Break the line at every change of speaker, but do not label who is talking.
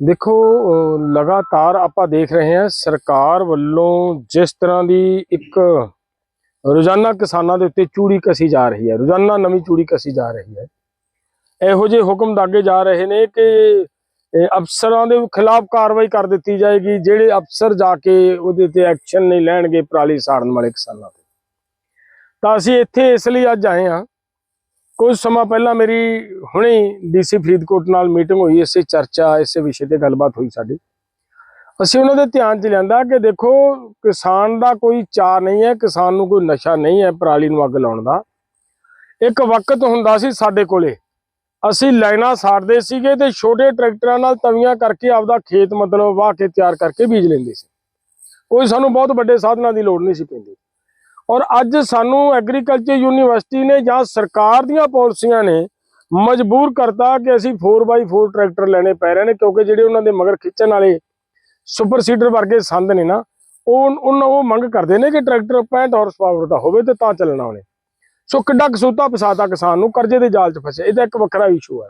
ਦੇਖੋ ਲਗਾਤਾਰ ਆਪਾਂ ਦੇਖ ਰਹੇ ਹਾਂ, ਸਰਕਾਰ ਵੱਲੋਂ ਜਿਸ ਤਰ੍ਹਾਂ ਦੀ ਇੱਕ ਰੋਜ਼ਾਨਾ ਕਿਸਾਨਾਂ ਦੇ ਉੱਤੇ ਚੂੜੀ ਕਸੀ ਜਾ ਰਹੀ ਹੈ, ਰੋਜ਼ਾਨਾ ਨਵੀਂ ਚੂੜੀ ਕਸੀ ਜਾ ਰਹੀ ਹੈ। ਇਹੋ ਜਿਹੇ ਹੁਕਮ ਦਾਗੇ ਜਾ ਰਹੇ ਨੇ ਕਿ ਅਫਸਰਾਂ ਦੇ ਖਿਲਾਫ ਕਾਰਵਾਈ ਕਰ ਦਿੱਤੀ ਜਾਏਗੀ, ਜਿਹੜੇ ਅਫਸਰ ਜਾ ਕੇ ਉਹਦੇ ਤੇ ਐਕਸ਼ਨ ਨਹੀਂ ਲੈਣਗੇ ਪਰਾਲੀ ਸਾੜਨ ਵਾਲੇ ਕਿਸਾਨਾਂ ਤੇ। ਤਾਂ ਅਸੀਂ ਇੱਥੇ ਇਸ ਲਈ ਅੱਜ ਆਏ ਹਾਂ ਕੁਝ ਸਮਾਂ ਪਹਿਲਾਂ ਮੇਰੀ ਹੁਣੇ ਡੀਸੀ ਫਰੀਦਕੋਟ ਨਾਲ ਮੀਟਿੰਗ ਹੋਈ, ਇਸੇ ਚਰਚਾ, ਇਸੇ ਵਿਸ਼ੇ ਤੇ ਗੱਲਬਾਤ ਹੋਈ ਸਾਡੀ। ਅਸੀਂ ਉਹਨਾਂ ਦੇ ਧਿਆਨ 'ਚ ਲਿਆਂਦਾ ਕਿ ਦੇਖੋ, ਕਿਸਾਨ ਦਾ ਕੋਈ ਚਾਅ ਨਹੀਂ ਹੈ, ਕਿਸਾਨ ਨੂੰ ਕੋਈ ਨਸ਼ਾ ਨਹੀਂ ਹੈ ਪਰਾਲੀ ਨੂੰ ਅੱਗ ਲਾਉਣ ਦਾ। ਇੱਕ ਵਕਤ ਹੁੰਦਾ ਸੀ ਸਾਡੇ ਕੋਲੇ। ਅਸੀਂ ਲਾਈਨਾਂ ਸਾੜਦੇ ਸੀਗੇ ਤੇ ਛੋਟੇ ਟਰੈਕਟਰਾਂ ਨਾਲ ਤਵੀਆਂ ਕਰਕੇ ਆਪਦਾ ਖੇਤ ਮਤਲਬ ਵਾਹ ਕੇ ਤਿਆਰ ਕਰਕੇ ਬੀਜ ਲੈਂਦੇ ਸੀ। ਕੋਈ ਸਾਨੂੰ ਬਹੁਤ ਵੱਡੇ ਸਾਧਨਾਂ ਦੀ ਲੋੜ ਨਹੀਂ ਸੀ ਪੈਂਦੀ। ਔਰ ਅੱਜ ਸਾਨੂੰ ਐਗਰੀਕਲਚਰ ਯੂਨੀਵਰਸਿਟੀ ਨੇ ਜਾਂ ਸਰਕਾਰ ਦੀਆਂ ਪਾਲਿਸੀਆਂ ਨੇ ਮਜਬੂਰ ਕਰਤਾ ਕਿ ਅਸੀਂ 4x4 ਟਰੈਕਟਰ ਲੈਣੇ ਪੈ ਰਹੇ ਨੇ, ਕਿਉਂਕਿ ਜਿਹੜੇ ਉਹਨਾਂ ਦੇ ਮਗਰ ਖਿੱਚਣ ਵਾਲੇ ਸੁਪਰ ਸੀਡਰ ਵਰਗੇ ਸੰਦ ਨੇ ਨਾ, ਉਹ ਉਹਨਾਂ ਉਹ ਮੰਗ ਕਰਦੇ ਨੇ ਕਿ ਟਰੈਕਟਰ 65 ਹਾਰਸ ਪਾਵਰ ਦਾ ਹੋਵੇ ਤੇ ਤਾਂ ਚੱਲਣਾ ਉਹਨੇ। ਸੋ ਕਿੱਡਾ ਕਸੂਤਾ ਫਸਾਤਾ ਕਿਸਾਨ ਨੂੰ, ਕਰਜ਼ੇ ਦੇ ਜਾਲ 'ਚ ਫਸੇ ਇਹਦਾ ਇੱਕ ਵੱਖਰਾ ਇਸ਼ੂ ਹੈ।